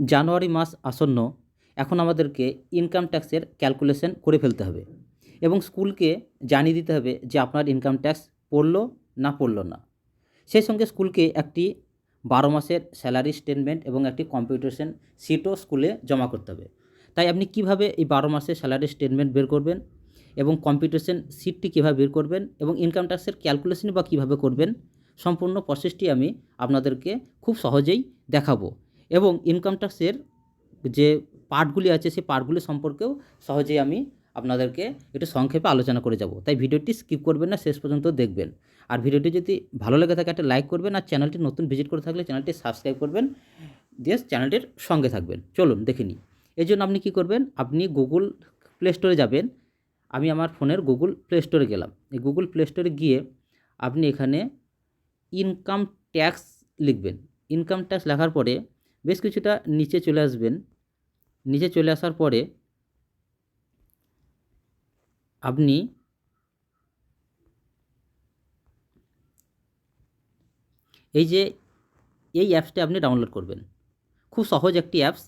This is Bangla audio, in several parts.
জানুয়ারি মাস আসন্ন এখন আমাদেরকে ইনকাম ট্যাক্সের ক্যালকুলেশন করে ফেলতে হবে এবং স্কুলকে জানিয়ে দিতে হবে যে আপনার ইনকাম ট্যাক্স পড়ল না পড়ল না। সেই সঙ্গে স্কুলকে একটি বারো মাসের স্যালারি স্টেটমেন্ট এবং একটি কম্পিউটেশন সিটও স্কুলে জমা করতে হবে। তাই আপনি কীভাবে এই বারো মাসের স্যালারি স্টেটমেন্ট বের করবেন এবং কম্পিউটেশন সিটটি কীভাবে বের করবেন এবং ইনকাম ট্যাক্সের ক্যালকুলেশন বা কীভাবে করবেন, সম্পূর্ণ প্রসেসটি আমি আপনাদেরকে খুব সহজেই দেখাবো। এবং ইনকাম ট্যাক্সের যে পার্টগুলি আছে, সেই পার্টগুলি সম্পর্কেও সহজেই আমি আপনাদেরকে একটু সংক্ষেপে আলোচনা করে যাব। তাই ভিডিওটি স্কিপ করবেন না, শেষ পর্যন্ত দেখবেন। আর ভিডিওটি যদি ভালো লেগে থাকে, একটা লাইক করবেন আর চ্যানেলটি নতুন ভিজিট করে থাকলে চ্যানেলটি সাবস্ক্রাইব করবেন। দিয়ে চ্যানেলটির সঙ্গে থাকবেন। চলুন, দেখে নিই। এই জন্য আপনি কী করবেন? আপনি গুগল প্লে স্টোরে যাবেন। আমি আমার ফোনের গুগল প্লে স্টোরে গেলাম। এই গুগল প্লে স্টোরে গিয়ে আপনি এখানে ইনকাম ট্যাক্স লিখবেন। ইনকাম ট্যাক্স লেখার পরে বেশ কিছুটা নিচে চলে আসবেন। নিচে চলে আসার পরে আপনি এই যে, এই অ্যাপসটি আপনি ডাউনলোড করবেন। খুব সহজ একটি অ্যাপস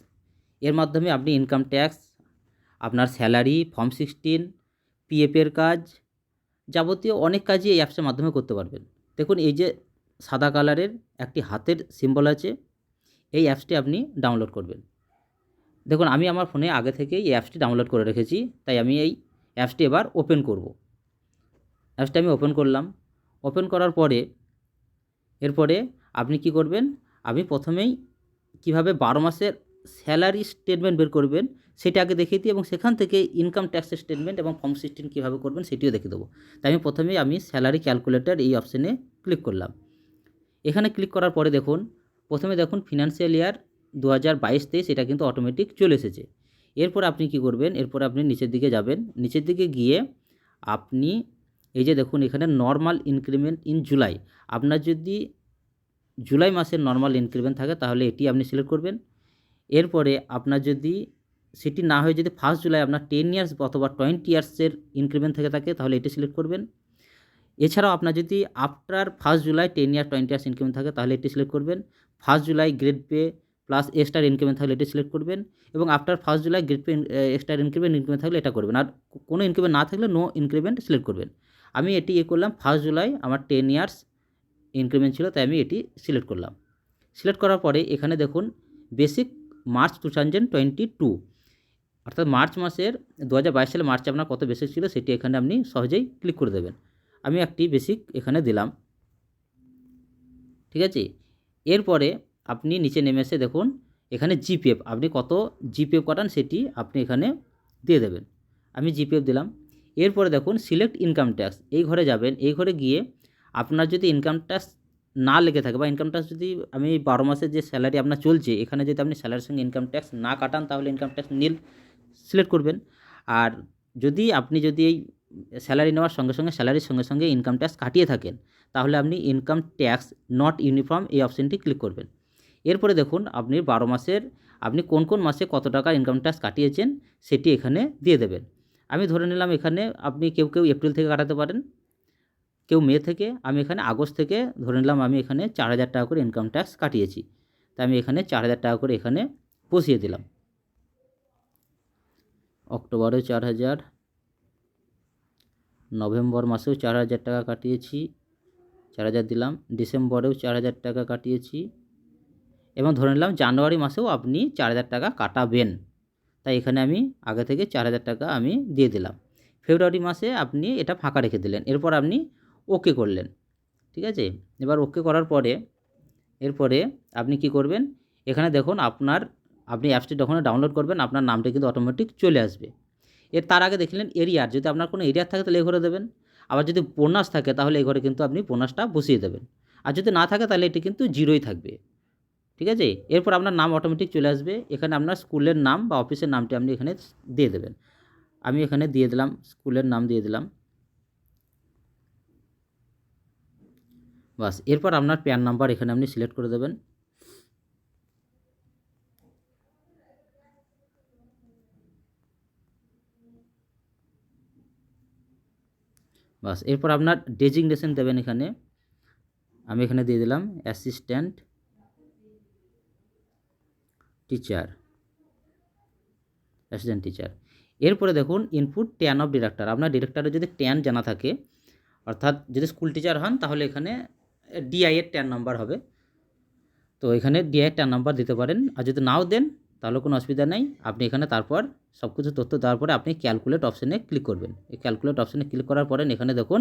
এর মাধ্যমে আপনি ইনকাম ট্যাক্স আপনার স্যালারি ফর্ম সিক্সটিন পিএফের কাজ যাবতীয় অনেক কাজই এই অ্যাপসের মাধ্যমে করতে পারবেন। দেখুন, এই যে সাদা কালারের একটি হাতের সিম্বল আছে। এই অ্যাপসটি আপনি ডাউনলোড করবেন। দেখুন, আমি আমার ফোনে আগে থেকেই এই অ্যাপসটি ডাউনলোড করে রেখেছি, তাই আমি এই অ্যাপসটি এবার ওপেন করব। অ্যাপসটি আমি ওপেন করলাম। ওপেন করার পরে, এরপরে আপনি কি করবেন? আমি প্রথমেই কীভাবে বারো মাসের স্যালারি স্টেটমেন্ট বের করবেন, সেটা আগে দেখিয়ে দিই এবং সেখান থেকে ইনকাম ট্যাক্সের স্টেটমেন্ট এবং ফর্ম সিস্টেম কীভাবে করবেন সেটিও দেখিয়ে দেবো। তাই আমি প্রথমেই আমি স্যালারি ক্যালকুলেটর এই অপশানে ক্লিক করলাম। এখানে ক্লিক করার পরে দেখুন প্রথমে দেখুন ফিনান্সিয়াল ইয়ার দু হাজার বাইশ তেইশ এটা কিন্তু অটোমেটিক চলে এসেছে। এরপর আপনি কি করবেন? এরপর আপনি নিচের দিকে যাবেন। নিচের দিকে গিয়ে আপনি এই যে দেখুন এখানে নর্মাল ইনক্রিমেন্ট ইন জুলাই আপনার যদি জুলাই মাসের নর্মাল ইনক্রিমেন্ট থাকে তাহলে এটি আপনি সিলেক্ট করবেন। এরপরে আপনার যদি সেটি না হয়ে যদি ফার্স্ট জুলাই আপনার টেন ইয়ার্স অথবা টোয়েন্টি ইয়ার্সের ইনক্রিমেন্ট থেকে থাকে তাহলে এটি সিলেক্ট করবেন। এছাড়াও আপনার যদি after first July ten year twenty years increment থাকে তাহলে এটি সিলেক্ট করবেন। First July grade pay plus extra increment থাকলে এটি সিলেক্ট করবেন এবং after first July grade pay extra increment increment থাকলে এটা করবেন। আর কোনো ইনক্রিমেন্ট না থাকলে নো ইনক্রিমেন্ট সিলেক্ট করবেন। আমি এটি এ করলাম ফার্স্ট জুলাই আমার টেন ইয়ার্স ইনক্রিমেন্ট ছিল, তাই আমি এটি সিলেক্ট করলাম। সিলেক্ট করার পরে এখানে দেখুন basic March two thousand twenty two অর্থাৎ মার্চ মাসের দু হাজার বাইশ সালে মার্চে আপনার কত বেসিক ছিল সেটি এখানে আপনি সহজেই ক্লিক করে দেবেন। আমি একটি বেসিক এখানে দিলাম। ঠিক আছে? এরপরে আপনি নিচে নেমে এসে দেখুন, এখানে জিপিএফ আপনি কত জিপিএফ কাটান সেটি আপনি এখানে দিয়ে দেবেন। আমি জিপিএফ দিলাম। এরপরে দেখুন সিলেক্ট ইনকাম ট্যাক্স এই ঘরে যাবেন। এই ঘরে গিয়ে আপনার যদি ইনকাম ট্যাক্স না লেগে থাকে বা ইনকাম ট্যাক্স যদি আমি বারো মাসের যে স্যালারি আপনার চলছে, এখানে যদি আপনি স্যালারির সঙ্গে ইনকাম ট্যাক্স না কাটান, তাহলে ইনকাম ট্যাক্স নীল সিলেক্ট করবেন। আর যদি আপনি যদি এই স্যালারি নেওয়ার সঙ্গে সঙ্গে স্যালারির সঙ্গে সঙ্গে ইনকাম ট্যাক্স কাটিয়ে থাকেন। তাহলে আপনি ইনকাম ট্যাক্স নট ইউনিফর্ম এই অপশানটি ক্লিক করবেন। এরপরে দেখুন আপনি বারো মাসের, আপনি কোন কোন মাসে কত টাকা ইনকাম ট্যাক্স কাটিয়েছেন সেটি এখানে দিয়ে দেবেন। আমি ধরে নিলাম এখানে আপনি কেউ কেউ এপ্রিল থেকে কাটাতে পারেন, কেউ মে থেকে, আমি এখানে আগস্ট থেকে ধরে নিলাম আমি এখানে চার হাজার টাকা করে ইনকাম ট্যাক্স কাটিয়েছি। তাই আমি এখানে চার হাজার টাকা করে এখানে বসিয়ে দিলাম। অক্টোবরেও চার হাজার নভেম্বর মাসেও চার হাজার টাকা কাটিয়েছি, চার হাজার দিলাম। ডিসেম্বরেও চার হাজার টাকা কাটিয়েছি। এবং ধরে নিলাম জানুয়ারি মাসেও আপনি চার হাজার টাকা কাটাবেন। তাই এখানে আমি আগে থেকে চার হাজার টাকা আমি দিয়ে দিলাম। ফেব্রুয়ারি মাসে আপনি এটা ফাঁকা রেখে দিলেন। এরপর আপনি ওকে করলেন। ঠিক আছে? এবার ওকে করার পরে, এরপরে আপনি কি করবেন? এখানে দেখুন আপনার, আপনি অ্যাপসটি যখন ডাউনলোড করবেন, আপনার নামটা কিন্তু অটোমেটিক চলে আসবে। এর তার আগে দেখলেন এরিয়ার। যদি আপনার কোনো এরিয়ার থাকে তাহলে এই ঘরে দেবেন। আবার যদি বোনাস থাকে তাহলে এই ঘরে কিন্তু আপনি বোনাসটা বসিয়ে দেবেন। আর যদি না থাকে তাহলে এটি কিন্তু জিরোই থাকবে। ঠিক আছে? এরপর আপনার নাম অটোমেটিক চলে আসবে। এখানে আপনার স্কুলের নাম বা অফিসের নামটি আপনি এখানে দিয়ে দেবেন। আমি এখানে দিয়ে দিলাম, স্কুলের নাম দিয়ে দিলাম। বাস, এরপর আপনার প্যান নাম্বার এখানে আপনি সিলেক্ট করে দেবেন। বাস, এরপর আপনার ডেজিগনেশন দেবেন এখানে। আমি এখানে দিয়ে দিলাম অ্যাসিস্ট্যান্ট টিচার অ্যাসিস্ট্যান্ট টিচার এরপরে দেখুন ইনপুট ট্যান অফ ডিরেক্টর আপনার ডিরেক্টরের যদি ট্যান জানা থাকে, অর্থাৎ যদি স্কুল টিচার হন, তাহলে এখানে ডিআই এর ট্যান নাম্বার হবে। তো এখানে ডিআই এর ট্যান নাম্বার দিতে পারেন। আর যদি নাও দেন তাহলে কোনো অসুবিধা নেই। আপনি এখানে তারপর সব কিছু তথ্য দেওয়ার পরে আপনি ক্যালকুলেট অপশানে ক্লিক করবেন। এই ক্যালকুলেট অপশানে ক্লিক করার পরে এখানে দেখুন,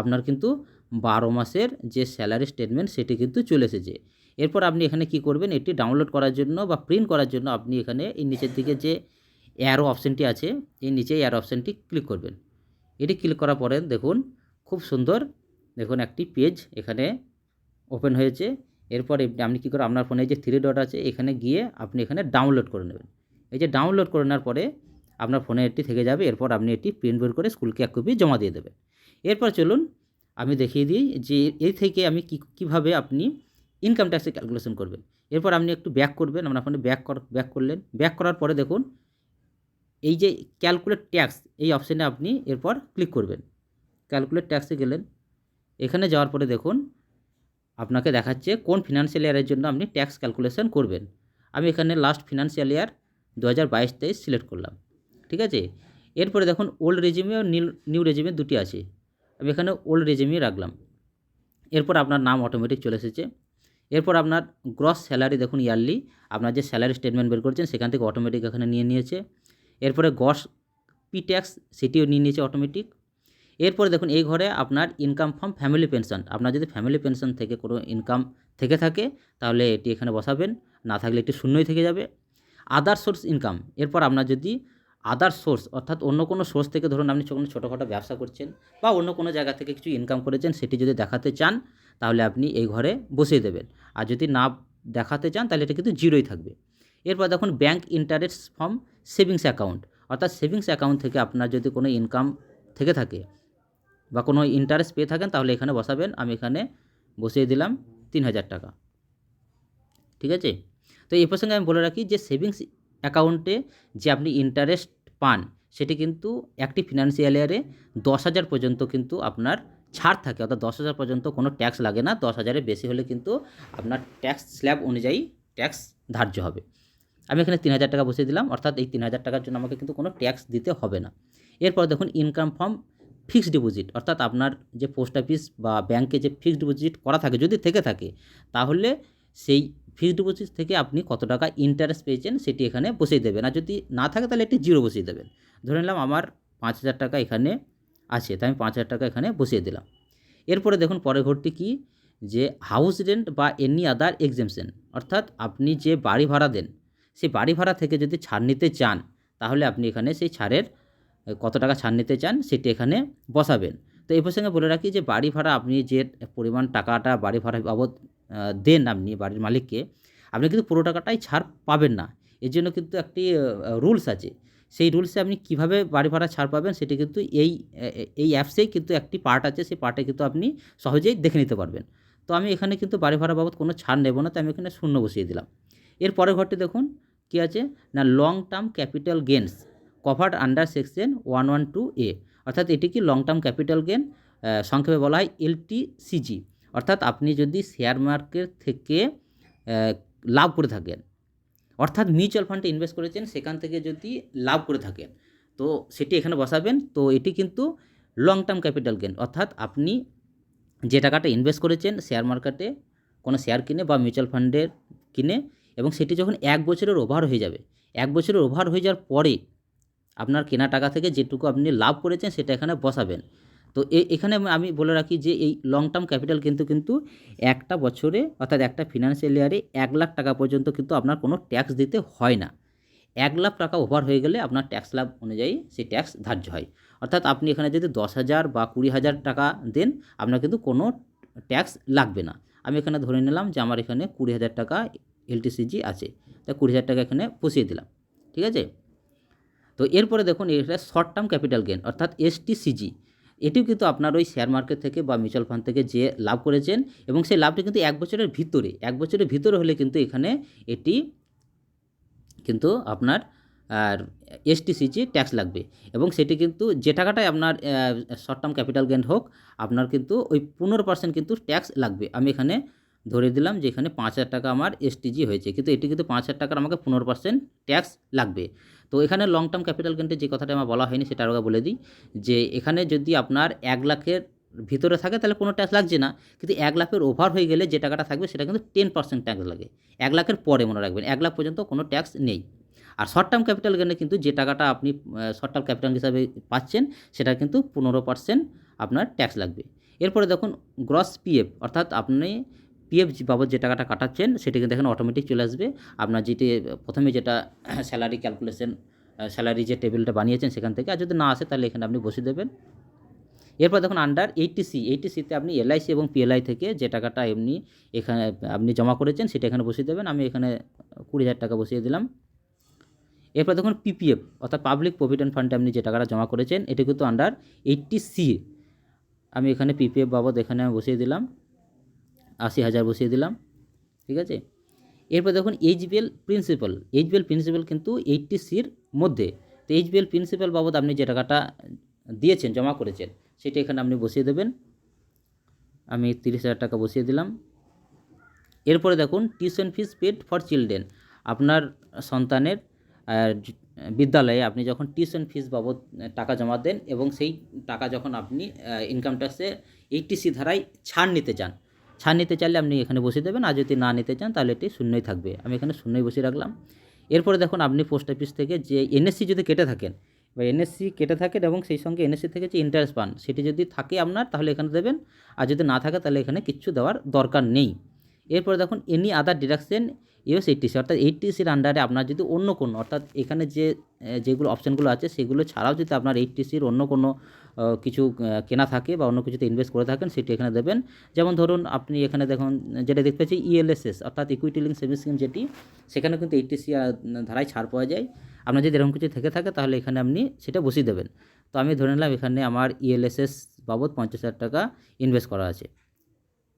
আপনার কিন্তু বারো মাসের যে স্যালারি স্টেটমেন্ট সেটি কিন্তু চলে এসেছে। এরপর আপনি এখানে কি করবেন? এটি ডাউনলোড করার জন্য বা প্রিন্ট করার জন্য আপনি এখানে এই নিচের দিকে যে অ্যারো অপশানটি আছে, এই নিচে অ্যারো অপশানটি ক্লিক করবেন। এটি ক্লিক করার পরে দেখুন, খুব সুন্দর দেখুন একটি পেজ এখানে ওপেন হয়েছে। এরপর আপনি কী করে, আপনার ফোনে যে থ্রি ডট আছে, এখানে গিয়ে আপনি এখানে ডাউনলোড করে নেবেন। এই যে ডাউনলোড করে নেওয়ার পরে আপনার ফোনে এটি থেকে যাবে, এরপর আপনি এটি প্রিন্ট বের করে স্কুলকে এক কপি জমা দিয়ে দেবেন। এরপর চলুন, আমি দেখিয়ে দিই যে এই থেকে আমি কী, কীভাবে আপনি ইনকাম ট্যাক্সের ক্যালকুলেশন করবেন। এরপর আপনি একটু ব্যাক করবেন, আপনার ফোনে ব্যাক কর ব্যাক করলেন। ব্যাক করার পরে দেখুন, এই যে ক্যালকুলেট ট্যাক্স এই অপশানে আপনি এরপর ক্লিক করবেন। ক্যালকুলেট ট্যাক্সে গেলেন। এখানে যাওয়ার পরে দেখুন আপনাকে দেখাচ্ছে কোন ফিনান্সিয়াল ইয়ারের জন্য আপনি ট্যাক্স ক্যালকুলেশন করবেন। আমি এখানে লাস্ট ফিনান্সিয়াল ইয়ার দু হাজার বাইশ তেইশ সিলেক্ট করলাম, ঠিক আছে? এরপরে দেখুন ওল্ড রেজিমে ও নিউ রেজিমে দুটি আছে। আমি এখানে ওল্ড রেজিমে রাখলাম। এরপর আপনার নাম অটোমেটিক চলে এসেছে। এরপর আপনার গ্রস স্যালারি দেখুন ইয়ারলি আপনার যে স্যালারি স্টেটমেন্ট বের করছেন সেখান থেকে অটোমেটিক এখানে নিয়ে নিয়েছে। এরপরে গস পি ট্যাক্স সেটিও নিয়ে নিয়েছে অটোমেটিক এরপরে দেখুন, এই ঘরে আপনার ইনকাম ফ্রম ফ্যামিলি পেনশন আপনার যদি ফ্যামিলি পেনশন থেকে কোনো ইনকাম থেকে থাকে, তাহলে এটি এখানে বসাবেন। না থাকলে এটি শূন্যই থেকে যাবে। আদার সোর্স ইনকাম এরপর আপনার যদি আদার সোর্স অর্থাৎ অন্য কোনো সোর্স থেকে ধরুন, আপনি কোনো ছোটোখাটো ব্যবসা করছেন বা অন্য কোনো জায়গা থেকে কিছু ইনকাম করেছেন, সেটি যদি দেখাতে চান, তাহলে আপনি এই ঘরে বসিয়ে দেবেন। আর যদি না দেখাতে চান, তাহলে এটা কিন্তু জিরোই থাকবে। এরপর দেখুন bank interest from savings account অর্থাৎ সেভিংস অ্যাকাউন্ট থেকে আপনার যদি কোনো ইনকাম থেকে থাকে বা কোনো ইন্টারেস্ট পেয়ে থাকেন, তাহলে এখানে বসাবেন। আমি এখানে বসিয়ে দিলাম তিন হাজার টাকা। ঠিক আছে? তো এই প্রসঙ্গে আমি বলে রাখি যে সেভিংস অ্যাকাউন্টে যে আপনি ইন্টারেস্ট পান, সেটি কিন্তু একটি ফিনান্সিয়াল ইয়ারে দশ হাজার পর্যন্ত কিন্তু আপনার ছাড় থাকে। অর্থাৎ দশ হাজার পর্যন্ত কোনো ট্যাক্স লাগে না। দশ হাজারের বেশি হলে কিন্তু আপনার ট্যাক্স স্ল্যাব অনুযায়ী ট্যাক্স ধার্য হবে। আমি এখানে তিন হাজার টাকা বসিয়ে দিলাম। অর্থাৎ এই তিন হাজার টাকার জন্য আমাকে কিন্তু কোনো ট্যাক্স দিতে হবে না। এরপর দেখুন ইনকাম ফ্রম ফিক্সড ডিপোজিট অর্থাৎ আপনার যে পোস্ট অফিস বা ব্যাংকে যে ফিক্সড ডিপোজিট করা থাকে, যদি থেকে থাকে, তাহলে সেই ফিক্সড ডিপোজিট থেকে আপনি কত টাকা ইন্টারেস্ট পেয়েছেন সেটি এখানে বসিয়ে দেবেন। আর যদি না থাকে, তাহলে একটি জিরো বসিয়ে দেবেন। ধরে নিলাম আমার পাঁচ হাজার টাকা এখানে আছে, তাই আমি পাঁচ হাজার টাকা এখানে বসিয়ে দিলাম। এরপরে দেখুন পরের ঘরটি কি? যে হাউস রেন্ট বা এনি আদার এক্সামশন অর্থাৎ আপনি যে বাড়ি ভাড়া দেন, সেই বাড়ি ভাড়া থেকে যদি ছাড় নিতে চান, তাহলে আপনি এখানে সেই ছাড়ের কত টাকা ছাড় নিতে চান সেটি এখানে বসাবেন। তো এই প্রসঙ্গে বলে রাখি যে বাড়ি ভাড়া আপনি যে পরিমাণ টাকাটা বাড়ি ভাড়া বাবদ দেন আপনি বাড়ির মালিককে, আপনি কিন্তু পুরো টাকাটাই ছাড় পাবেন না। এর জন্য কিন্তু একটি রুলস আছে। সেই রুলসে আপনি কীভাবে বাড়ি ভাড়া ছাড় পাবেন সেটি কিন্তু এই এই অ্যাপসেই কিন্তু একটি পার্ট আছে। সেই পার্টে কিন্তু আপনি সহজেই দেখে নিতে পারবেন। তো আমি এখানে কিন্তু বাড়ি ভাড়া বাবদ কোনো ছাড় নেব না তো আমি এখানে শূন্য বসিয়ে দিলাম। এর পরের ঘরটি দেখুন, কী আছে? না long term capital gains covered under section one one two A অর্থাৎ এটি কি লং টার্ম ক্যাপিটাল গেন সংক্ষেপে বলা হয় এলটিসিজি অর্থাৎ আপনি যদি শেয়ার মার্কেট থেকে লাভ করে থাকেন, অর্থাৎ মিউচুয়াল ফান্ডে ইনভেস্ট করেছেন, সেখান থেকে যদি লাভ করে থাকেন, তো সেটি এখানে বসাবেন, তো এটি কিন্তু লং টার্ম ক্যাপিটাল গেন অর্থাৎ আপনি যে টাকাটা ইনভেস্ট করেছেন শেয়ার মার্কেটে কোনো শেয়ার কিনে বা মিউচুয়াল ফান্ডের কিনে, এবং সেটি যখন এক বছরের ওভার হয়ে যাবে, এক বছরের ওভার হয়ে যাওয়ার পরে আপনার কেনা টাকা থেকে যেটুকু আপনি লাভ করেছেন সেটা এখানে বসাবেন। তো এখানে আমি- বলে রাখি যে এই লং টার্ম ক্যাপিটাল কিন্তু কিন্তু একটা বছরে, অর্থাৎ একটা ফিনান্সিয়াল ইয়ারে এক লাখ টাকা পর্যন্ত কিন্তু আপনার কোনো ট্যাক্স দিতে হয় না। এক লাখ টাকা ওভার হয়ে গেলে আপনার ট্যাক্স লাভ অনুযায়ী সেই ট্যাক্স ধার্য হয়। অর্থাৎ আপনি এখানে যদি দশ হাজার বা কুড়ি হাজার টাকা দেন, আপনার কিন্তু কোনো ট্যাক্স লাগবে না। আমি এখানে ধরে নিলাম যে আমার এখানে কুড়ি হাজার টাকা এলটিসিজি আছে। তাই কুড়ি হাজার টাকা এখানে বসিয়ে দিলাম। ঠিক আছে? তো এরপরে দেখুন এটা শর্ট টার্ম ক্যাপিটাল গেন অর্থাৎ এসটিসিজি এটিও কিন্তু আপনার ওই শেয়ার মার্কেট থেকে বা মিউচুয়াল ফান্ড থেকে যে লাভ করেছেন এবং সেই লাভটি কিন্তু এক বছরের ভিতরে, এক বছরের ভিতরে হলে কিন্তু এখানে এটি কিন্তু আপনার, আর এসটিসিজি ট্যাক্স লাগবে। এবং সেটি কিন্তু যে টাকাটাই আপনার শর্ট টার্ম ক্যাপিটাল গেন হোক, আপনার কিন্তু ওই পনেরো পার্সেন্ট কিন্তু ট্যাক্স লাগবে। আমি এখানে ধরে দিলাম যে এখানে পাঁচ হাজার টাকা আমার এসটিজি হয়েছে। কিন্তু এটি কিন্তু পাঁচ হাজার টাকার আমাকে পনেরো পার্সেন্ট ট্যাক্স লাগবে। তো এখানে লং টার্ম ক্যাপিটাল গেনতে যে কথাটা আমার বলা হয়নি সেটা আরও বলে দিই যে এখানে যদি আপনার এক লাখের ভিতরে থাকে তাহলে কোনো ট্যাক্স লাগছে না। কিন্তু এক লাখের ওভার হয়ে গেলে যে টাকাটা থাকবে সেটা কিন্তু টেন পার্সেন্ট ট্যাক্স লাগে। এক লাখের পরে মনে রাখবেন, এক লাখ পর্যন্ত কোনো ট্যাক্স নেই। আর শর্ট টার্ম ক্যাপিটাল গেনে কিন্তু যে টাকাটা আপনি শর্ট টার্ম ক্যাপিটাল হিসাবে পাচ্ছেন সেটা কিন্তু পনেরো পার্সেন্ট আপনার ট্যাক্স লাগবে। এরপরে দেখুন গ্রস পিএফ অর্থাৎ আপনি পিএফ বাবদ যে টাকাটা কাটাচ্ছেন, সেটা কিন্তু এখানে অটোমেটিক চলে আসবে। আপনার যেটি, প্রথমে যেটা স্যালারি ক্যালকুলেশন স্যালারি যে টেবিলটা বানিয়েছেন সেখান থেকে, আর যদি না আসে তাহলে এখানে আপনি বসিয়ে দেবেন। এরপর দেখুন আন্ডার এইটটি সি এইটটি সিতে আপনি এলআইসি এবং পিএলআই থেকে যে টাকাটা এমনি এখানে, আপনি জমা করেছেন, সেটা এখানে বসিয়ে দেবেন। আমি এখানে কুড়ি হাজার টাকা বসিয়ে দিলাম। এরপর দেখুন পিপিএফ অর্থাৎ পাবলিক প্রভিডেন্ট ফান্ডে আপনি যে টাকাটা জমা করেছেন, এটি কিন্তু আন্ডার এইটটি সি আমি এখানে পিপিএফ বাবদ এখানে আমি বসিয়ে দিলাম। আশি হাজার বসিয়ে দিলাম, ঠিক আছে? এরপর দেখুন এইচবিএল প্রিন্সিপাল এইচবিএল প্রিন্সিপাল কিন্তু এইটটি সির মধ্যে। তো এইচবিএল প্রিন্সিপাল বাবদ আপনি যে টাকাটা দিয়েছেন, জমা করেছেন, সেটা এখানে আপনি বসিয়ে দেবেন। আমি তিরিশ হাজার টাকা বসিয়ে দিলাম। এরপরে দেখুন tuition fees paid for children আপনার সন্তানের বিদ্যালয়ে আপনি যখন টিউশন ফিস বাবদ টাকা জমা দেন এবং সেই টাকা যখন আপনি ইনকাম ট্যাক্সে এইটিসি ধারায় ছাড় নিতে চান ছাড় নিতে চাইলে আপনি এখানে বসিয়ে দেবেন। আর যদি না নিতে চান, তাহলে এটি শূন্যই থাকবে। আমি এখানে শূন্যই বসিয়ে রাখলাম। এরপরে দেখুন, আপনি পোস্ট অফিস থেকে যে এনএসসি যদি কেটে থাকেন বা এনএসসি কেটে থাকেন এবং সেই সঙ্গে এনএসসি থেকে যে ইন্টারেস্ট পান, সেটি যদি থাকে আপনার, তাহলে এখানে দেবেন। আর যদি না থাকে, তাহলে এখানে কিচ্ছু দেওয়ার দরকার নেই। এরপরে দেখুন any other deduction U S eighty C অর্থাৎ এইটিসির আন্ডারে আপনার যদি অন্য কোনো, অর্থাৎ এখানে যে যেগুলো অপশানগুলো আছে, সেগুলো ছাড়াও যদি আপনার এইটিসির অন্য কোনো কিছু কেনা থাকে বা অন্য কিছুতে ইনভেস্ট করে থাকেন, সেটি এখানে দেবেন। যেমন ধরুন, আপনি এখানে দেখুন, যেটা দেখতে পাচ্ছি ইএলএসএস অর্থাৎ ইকুইটি লিঙ্ক সেভিংস স্কিম যেটি, সেখানে কিন্তু এইটিসি ধারায় ছাড় পাওয়া যায়। আপনার যদি এরকম কিছু থেকে থাকে, তাহলে এখানে আপনি সেটা বসিয়ে দেবেন। তো আমি ধরে নিলাম, এখানে আমার ইএলএসএস বাবদ পঞ্চাশ হাজার টাকা ইনভেস্ট করা আছে।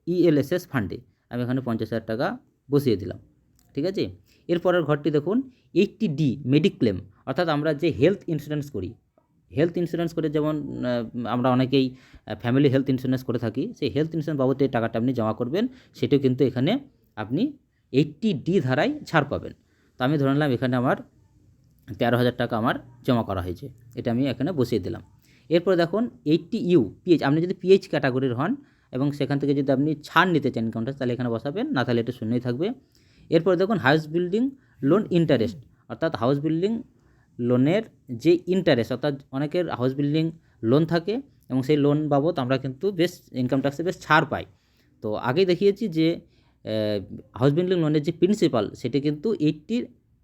ইএলএসএস ফান্ডে আমি এখানে পঞ্চাশ হাজার টাকা বসিয়ে দিলাম। ঠিক আছে? এরপরের ঘরটি দেখুন এইটটি ডি মেডিক্লেম অর্থাৎ আমরা যে হেলথ ইন্স্যুরেন্স করি। হেলথ ইন্স্যুরেন্স করে যেমন আমরা অনেকেই ফ্যামিলি হেলথ ইন্স্যুরেন্স করে থাকি, সেই হেলথ ইন্স্যুরেন্স বাবদ যে টাকাটা আপনি জমা করবেন, সেটিও কিন্তু এখানে আপনি এইটটি ডি ধারায় ছাড় পাবেন। তো আমি ধরে নিলাম, এখানে আমার তেরো হাজার টাকা আমার জমা করা হয়েছে। এটা আমি এখানে বসিয়ে দিলাম। এরপরে দেখুন এইটটি ইউ পিএইচ আপনি যদি পিএইচ ক্যাটাগরির হন এবং সেখান থেকে যদি আপনি ছাড় নিতে চান ইনকামটা তাহলে এখানে বসাবেন, না তাহলে এটা শূন্যই থাকবে। এরপরে দেখুন হাউস বিল্ডিং লোন ইন্টারেস্ট অর্থাৎ হাউস বিল্ডিং লোনের যে ইন্টারেস্ট অর্থাৎ অনেকের হাউস বিল্ডিং লোন থাকে এবং সেই লোন বাবদ আমরা কিন্তু বেশ ইনকাম ট্যাক্সে বেশ ছাড় পাই। তো আগেই দেখিয়েছি যে হাউস বিল্ডিং লোনের যে প্রিন্সিপাল সেটি কিন্তু এইটটি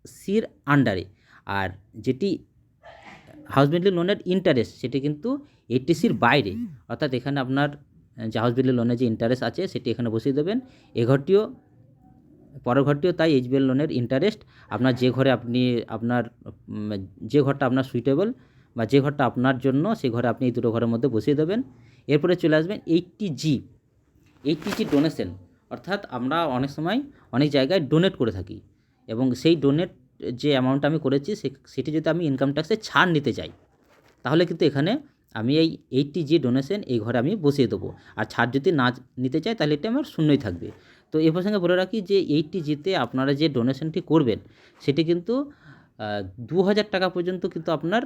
সির আন্ডারে আর যেটি হাউস বিল্ডিং লোনের ইন্টারেস্ট সেটি কিন্তু এইটিসির বাইরে। অর্থাৎ এখানে আপনার যে হাউস বিল্ডিং লোনের যে ইন্টারেস্ট আছে, সেটি এখানে বসিয়ে দেবেন। এ পরের ঘরটিও তাই এইচবিএল লোনের ইন্টারেস্ট আপনার যে ঘরে আপনি, আপনার যে ঘরটা আপনার সুইটেবল বা যে ঘরটা আপনার জন্য, সেই ঘরে আপনি এই দুটো ঘরের মধ্যে বসিয়ে দেবেন। এরপরে চলে আসবেন eighty G eighty G donation অর্থাৎ আমরা অনেক সময় অনেক জায়গায় ডোনেট করে থাকি এবং সেই ডোনেট যে অ্যামাউন্ট আমি করেছি, সে- সেটি যদি আমি ইনকাম ট্যাক্সে ছাড় নিতে চাই, তাহলে কিন্তু এখানে আমি এই এইটটি জি ডোনেশন এই ঘরে আমি বসিয়ে দেবো। আর ছাড় যদি না নিতে চাই, তাহলে এটা আমার শূন্যই থাকবে। তো এ প্রসঙ্গে বলে রাখি যে এইটটি জিতে আপনারা যে ডোনেশনটি করবেন, সেটি কিন্তু দু হাজার টাকা পর্যন্ত কিন্তু আপনার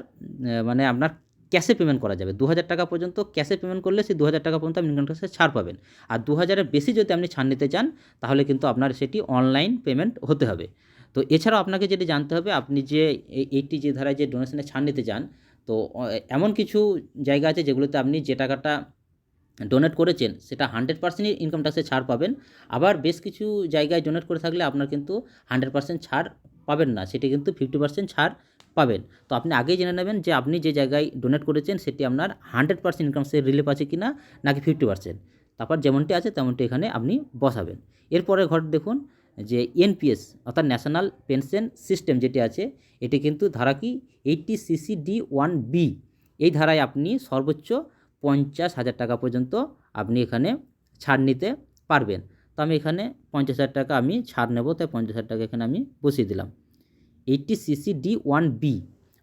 মানে আপনার ক্যাশে পেমেন্ট করা যাবে। দু হাজার টাকা পর্যন্ত ক্যাশে পেমেন্ট করলে সেই দু হাজার টাকা পর্যন্ত আপনি ইনকাম ট্যাক্সে ছাড় পাবেন। আর দু হাজারের বেশি যদি আপনি ছাড় নিতে চান, তাহলে কিন্তু আপনার সেটি অনলাইন পেমেন্ট হতে হবে। তো এছাড়াও আপনাকে যেটি জানতে হবে, আপনি যে এইটটি যে ধারায় যে ডোনেশনে ছাড় নিতে চান, তো এমন কিছু জায়গা আছে যেগুলোতে আপনি যে টাকাটা ডোনেট করেছেন, সেটা হান্ড্রেড পার্সেন্টই ইনকাম ট্যাক্সে ছাড় পাবেন। আবার বেশ কিছু জায়গায় ডোনেট করে থাকলে আপনার কিন্তু হান্ড্রেড পার্সেন্ট ছাড় পাবেন না, সেটি কিন্তু ফিফটি পার্সেন্ট ছাড় পাবেন। তো আপনি আগেই জেনে নেবেন যে আপনি যে জায়গায় ডোনেট করেছেন, সেটি আপনার হান্ড্রেড পার্সেন্ট ইনকাম সে রিলিফ আছে কি না নাকি ফিফটি পার্সেন্ট তারপর যেমনটি আছে, তেমনটি এখানে আপনি বসাবেন। এরপরে ঘর দেখুন, যে এনপিএস অর্থাৎ ন্যাশনাল পেনশন সিস্টেম যেটি আছে, এটি কিন্তু ধারা কি? Eighty CC D one B এই ধারায় আপনি সর্বোচ্চ পঞ্চাশ হাজার টাকা পর্যন্ত আপনি এখানে ছাড় নিতে পারবেন। তো আমি এখানে পঞ্চাশ হাজার টাকা আমি ছাড় নেব, তাই পঞ্চাশ হাজার টাকা এখানে আমি বসিয়ে দিলাম। Eighty CC D one B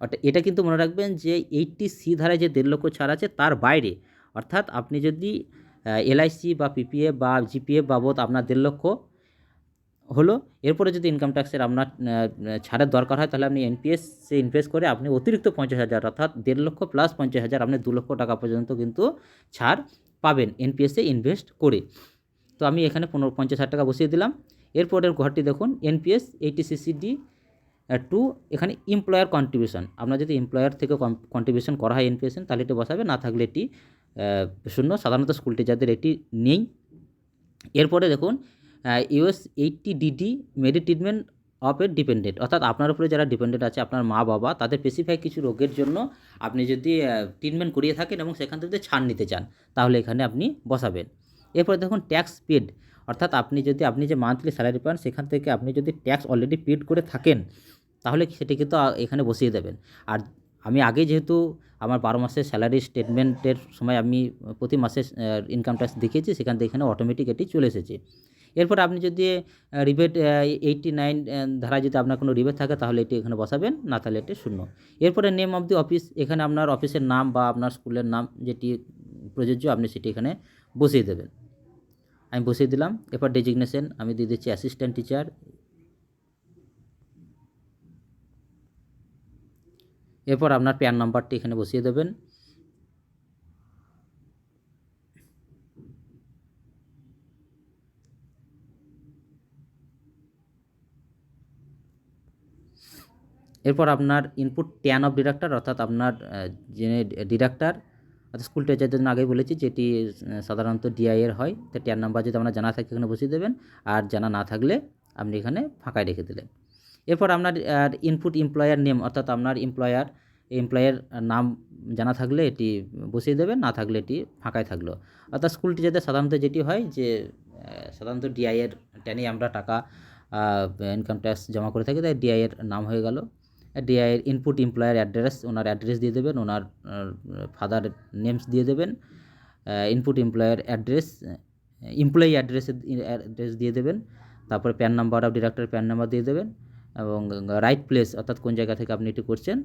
অর্থাৎ এটা কিন্তু মনে রাখবেন যে এইটটি সি ধারায় যে দেড় লক্ষ ছাড় আছে তার বাইরে, অর্থাৎ আপনি যদি এলআইসি বা পিপিএফ বা জিপিএফ বাবদ আপনার দেড় লক্ষ হলো, এরপরে যদি ইনকাম ট্যাক্সের আপনার ছাড়ের দরকার হয়, তাহলে আপনি এনপিএসে ইনভেস্ট করে আপনি অতিরিক্ত পঞ্চাশ হাজার, অর্থাৎ দেড় লক্ষ প্লাস পঞ্চাশ হাজার আপনি দু লক্ষ টাকা পর্যন্ত কিন্তু ছাড় পাবেন এনপিএসে ইনভেস্ট করে। তো আমি এখানে পনেরো, পঞ্চাশ হাজার টাকা বসিয়ে দিলাম। এরপরের ঘরটি দেখুন এনপিএস এইটি সিসিডি টু এখানে এমপ্লয়ার কন্ট্রিবিউশন আপনার যদি এমপ্লয়ার থেকে কন্ট্রিবিউশন করা হয় এনপিএস তাহলে এটি বসাবে, না থাকলে এটি শূন্য। সাধারণত স্কুল টিচারদের এটি নেই। এরপরে দেখুন ইউএস এইটটি ডিডি মেডি ট্রিটমেন্ট অফ এ ডিপেন্ডেন্ট অর্থাৎ আপনার উপরে যারা ডিপেন্ডেন্ট আছে, আপনার মা, বাবা, তাদের স্পেসিফাই কিছু রোগের জন্য আপনি যদি ট্রিটমেন্ট করিয়ে থাকেন এবং সেখান থেকে ছাড় নিতে চান, তাহলে এখানে আপনি বসাবেন। এরপরে দেখুন ট্যাক্স পেড অর্থাৎ আপনি যদি, আপনি যে মান্থলি স্যালারি পান, সেখান থেকে আপনি যদি ট্যাক্স অলরেডি পেড করে থাকেন, তাহলে সেটি কিন্তু এখানে বসিয়ে দেবেন। আর আমি আগে যেহেতু আমার বারো মাসের স্যালারি স্টেটমেন্টের সময় আমি প্রতি মাসে ইনকাম ট্যাক্স দেখিয়েছি, সেখান থেকে এখানে অটোমেটিক এটি চলে এসেছে। এরপর আপনি যদি রিবেট এইটটি নাইন ধারায় যদি আপনার কোনো রিবেট থাকে, তাহলে এটি এখানে বসাবেন, না তাহলে এটি শূন্য। এরপরে নেম অফ দি অফিস এখানে আপনার অফিসের নাম বা আপনার স্কুলের নাম যেটি প্রযোজ্য, আপনি সেটি এখানে বসিয়ে দেবেন। আমি বসিয়ে দিলাম, এরপর ডেজিগনেশন আমি দিয়ে দিচ্ছি অ্যাসিস্ট্যান্ট টিচার এরপর আপনার প্যান নাম্বারটি এখানে বসিয়ে দেবেন। এরপর আপনার ইনপুট ট্যান অফ ডিডাক্টার অর্থাৎ আপনার যে ডিডাক্টার অর্থাৎ স্কুল টিচারদের জন্য আগেই বলেছি যেটি সাধারণত ডিআইয়ের হয়, তো ট্যান নাম্বার যদি আপনার জানা থাকে এখানে বসিয়ে দেবেন, আর জানা না থাকলে আপনি এখানে ফাঁকায় রেখে দিলেন। এরপর আপনার ইনপুট এমপ্লয়ার নেম অর্থাৎ আপনার এমপ্লয়ার এমপ্লয়ের নাম জানা থাকলে এটি বসিয়ে দেবেন, না থাকলে এটি ফাঁকায় থাকল। অর্থাৎ স্কুল টিচারদের সাধারণত যেটি হয় যে সাধারণত ডিআইয়ের টেনে আমরা টাকা ইনকাম ট্যাক্স জমা করে থাকি, তাই ডিআইয়ের নাম হয়ে গেল। ডিআই এর input employer address owner address দিয়ে দেবেন, ওনার ফাদার নেমস দিয়ে দেবেন ইনপুট এমপ্লয়ার অ্যাড্রেস এমপ্লয়ি অ্যাড্রেসের অ্যাড্রেস দিয়ে দেবেন, তারপরে PAN number of director PAN number দিয়ে দেবেন এবং রাইট প্লেস অর্থাৎ কোন জায়গা থেকে আপনি এটি করছেন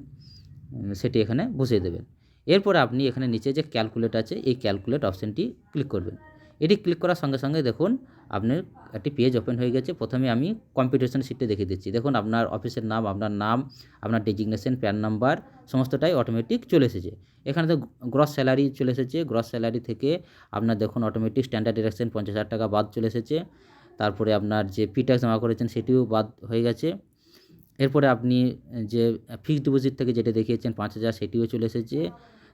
সেটি এখানে বসিয়ে দেবেন। এরপরে আপনি এখানে নিচে যে ক্যালকুলেট আছে, এই ক্যালকুলেট অপশানটি ক্লিক করবেন। এটি ক্লিক করার সঙ্গে সঙ্গে দেখুন আপনার একটি পেজ ওপেন হয়ে গেছে। প্রথমে আমি কম্পিটিশন শিটে দেখিয়ে দিচ্ছি। দেখুন আপনার অফিসের নাম, আপনার নাম, আপনার ডেজিগনেশন প্যান নাম্বার সমস্তটাই অটোমেটিক চলে এসেছে। এখানে তো গ্রস স্যালারি চলে এসেছে। গ্রস স্যালারি থেকে আপনার দেখুন অটোমেটিক স্ট্যান্ডার্ড ডিরেকশন পঞ্চাশ হাজার টাকা বাদ চলে এসেছে। তারপরে আপনার যে পি ট্যাক্স জমা করেছেন সেটিও বাদ হয়ে গেছে। এরপরে আপনি যে ফিক্সড ডিপোজিট থেকে যেটা দেখিয়েছেন পাঁচ হাজার, সেটিও চলে এসেছে।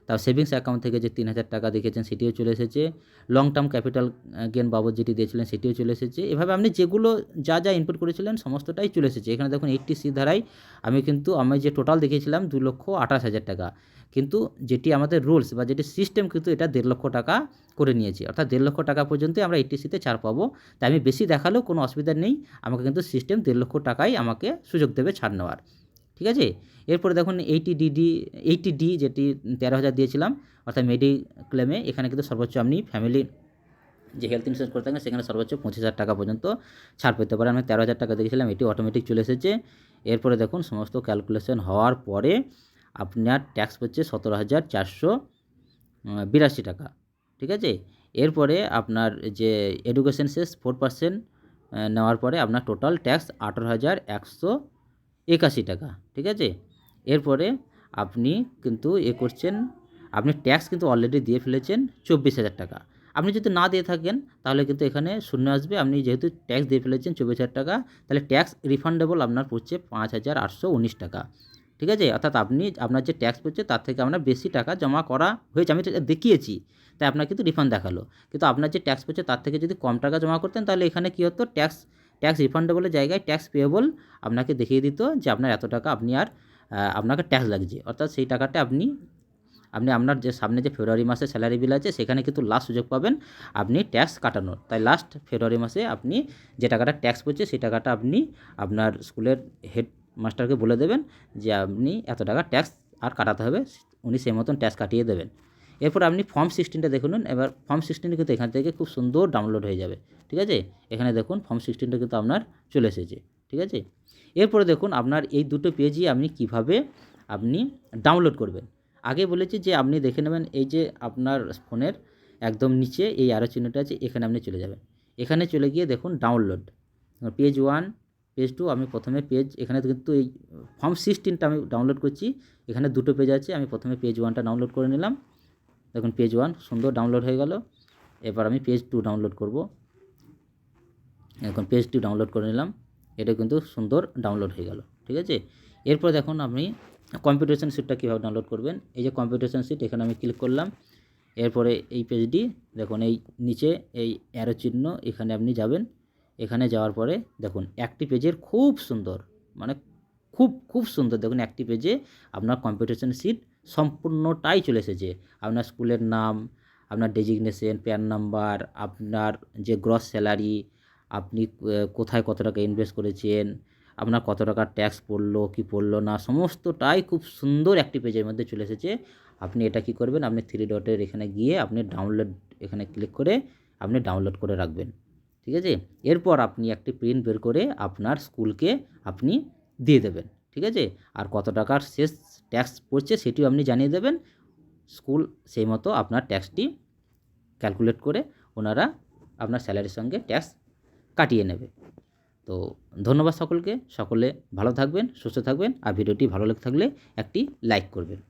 তার সেভিংস অ্যাকাউন্ট থেকে যে তিন হাজার টাকা দেখেছেন সেটিও চলে এসেছে। লং টার্ম ক্যাপিটাল গেন বাবদ যেটি দিয়েছিলেন সেটিও চলে এসেছে। এভাবে আপনি যেগুলো যা যা ইনপুট করেছিলেন সমস্তটাই চলে এসেছে। এখানে দেখুন এইটটি সি ধারায় আমি কিন্তু, আমি যে টোটাল দেখিয়েছিলাম দু লক্ষ আঠাশ হাজার টাকা। কিন্তু যেটি আমাদের রুলস বা যেটি সিস্টেম কিন্তু এটা দেড় লক্ষ টাকা করে নিয়েছে। অর্থাৎ দেড় লক্ষ টাকা পর্যন্তই আমরা এইটটি সিতে ছাড় পাবো। তাই আমি বেশি দেখালেও কোনো অসুবিধা নেই। আমাকে কিন্তু সিস্টেম দেড় লক্ষ টাকাই আমাকে সুযোগ দেবে ছাড় নেওয়ার। ঠিক আছে? এরপরে দেখুন এইটি ডিডি এইটি ডি যেটি তেরো হাজার দিয়েছিলাম, অর্থাৎ মেডিক্লেমে এখানে কিন্তু সর্বোচ্চ আপনি ফ্যামিলি যে হেলথ ইন্স্যুরেন্স করে থাকেন, সেখানে সর্বোচ্চ পঁচিশ হাজার টাকা পর্যন্ত ছাড় পেতে পারেন। আমি তেরো হাজার টাকা দিয়েছিলাম এটি অটোমেটিক চলে এসেছে। এরপরে দেখুন, সমস্ত ক্যালকুলেশন হওয়ার পরে আপনার ট্যাক্স পড়ছে সতেরো হাজার চারশো বিরাশি টাকা, ঠিক আছে? এরপরে আপনার যে এডুকেশন শেষ ফোর পার্সেন্ট নেওয়ার পরে আপনার টোটাল ট্যাক্স আঠেরো হাজার একশো একাশি টাকা, ঠিক আছে? এরপরে আপনি কিন্তু এ করছেন, আপনি ট্যাক্স কিন্তু অলরেডি দিয়ে ফেলেছেন চব্বিশ হাজার টাকা। আপনি যদি না দিয়ে থাকেন, তাহলে কিন্তু এখানে শূন্য আসবে। আপনি যেহেতু ট্যাক্স দিয়ে ফেলেছেন চব্বিশ হাজার টাকা, তাহলে ট্যাক্স রিফান্ডেবল আপনার পড়ছে পাঁচ হাজার আটশো উনিশ টাকা, ঠিক আছে? অর্থাৎ আপনি, আপনার যে ট্যাক্স পড়ছে, তার থেকে আপনার বেশি টাকা জমা করা হয়েছে। আমি দেখিয়েছি, তাই আপনার কিন্তু রিফান্ড দেখাল। কিন্তু আপনার যে ট্যাক্স পড়ছে, তার থেকে যদি কম টাকা জমা করতেন, তাহলে এখানে কী হতো? ট্যাক্স ট্যাক্স রিফান্ডেবলের জায়গায় ট্যাক্স পেয়েবল আপনাকে দেখিয়ে দিত যে আপনার এত টাকা আপনি আর আপনাকে ট্যাক্স লাগছে। অর্থাৎ সেই টাকাটা আপনি আপনি আপনার যে সামনে যে ফেব্রুয়ারি মাসে স্যালারি বিল আছে, সেখানে কিন্তু লাস্ট সুযোগ পাবেন আপনি ট্যাক্স কাটানোর। তাই লাস্ট ফেব্রুয়ারি মাসে আপনি যে টাকাটা ট্যাক্স পড়ছে, সেই টাকাটা আপনি আপনার স্কুলের হেড মাস্টারকে বলে দেবেন যে আপনি এত টাকা ট্যাক্স আর কাটাতে হবে। উনি সেই মতন ট্যাক্স কাটিয়ে দেবেন। এরপর আপনি ফর্ম সিক্সটিনটা দেখুন এবার ফর্ম সিক্সটিনটা কিন্তু এখান থেকে খুব সুন্দর ডাউনলোড হয়ে যাবে, ঠিক আছে? এখানে দেখুন ফর্ম সিক্সটিনটা কিন্তু আপনার চলে এসেছে, ঠিক আছে? এরপরে দেখুন, আপনার এই দুটো পেজই আপনি কীভাবে আপনি ডাউনলোড করবেন। আগে বলেছি যে আপনি দেখে নেবেন এই যে আপনার ফোনের একদম নিচে এই আরও চিহ্নটা আছে, এখানে আপনি চলে যাবেন। এখানে চলে গিয়ে দেখুন download page one page two আমি প্রথমে পেজ এখানে কিন্তু এই ফর্ম সিক্সটিনটা আমি ডাউনলোড করছি। এখানে দুটো পেজ আছে, আমি প্রথমে পেজ ওয়ানটা ডাউনলোড করে নিলাম। দেখুন পেজ ওয়ান সুন্দর ডাউনলোড হয়ে গেল। এবার আমি পেজ টু ডাউনলোড করব। এখন পেজ টু ডাউনলোড করে নিলাম। এটা কিন্তু সুন্দর ডাউনলোড হয়ে গেল, ঠিক আছে? এরপর দেখুন আপনি কম্পিউটেশন সিটটা কীভাবে ডাউনলোড করবেন। এই যে কম্পিউটেশন সিট এখানে আমি ক্লিক করলাম। এরপরে এই পেজটি দেখুন এই নিচে এই অ্যারো চিহ্ন, এখানে আপনি যাবেন। এখানে যাওয়ার পরে দেখুন একটি পেজের খুব সুন্দর মানে খুব খুব সুন্দর। দেখুন একটি পেজে আপনার কম্পিউটেশন সিট সম্পূর্ণটাই চলে এসেছে। আপনার স্কুলের নাম, আপনার ডেজিগনেশন প্যান নাম্বার আপনার যে গ্রস স্যালারি আপনি কোথায় কত টাকা ইনভেস্ট করেছেন, আপনার কত টাকা ট্যাক্স পড়ল, কি পড়ল না, সমস্তটাই খুব সুন্দর একটি পেজের মধ্যে চলে এসেছে। আপনি এটা কি করবেন? আপনি থ্রি ডটের এখানে গিয়ে আপনি ডাউনলোড এখানে ক্লিক করে আপনি ডাউনলোড করে রাখবেন। ঠিক আছে? এরপর আপনি একটি প্রিন্ট বের করে আপনার স্কুলকে আপনি দিয়ে দেবেন। ঠিক আছে? আর কত টাকার শেষ ট্যাক্স পড়ছে সেটিও আপনি জানিয়ে দেবেন। স্কুল সেই মতো আপনার ট্যাক্সটি ক্যালকুলেট করে ওনারা আপনার স্যালারির সঙ্গে ট্যাক্স কাটিয়ে নেবে। তো ধন্যবাদ সকলকে। সকলে ভালো থাকবেন, সুস্থ থাকবেন। আর ভিডিওটি ভালো লেগে থাকলে একটি লাইক করবেন।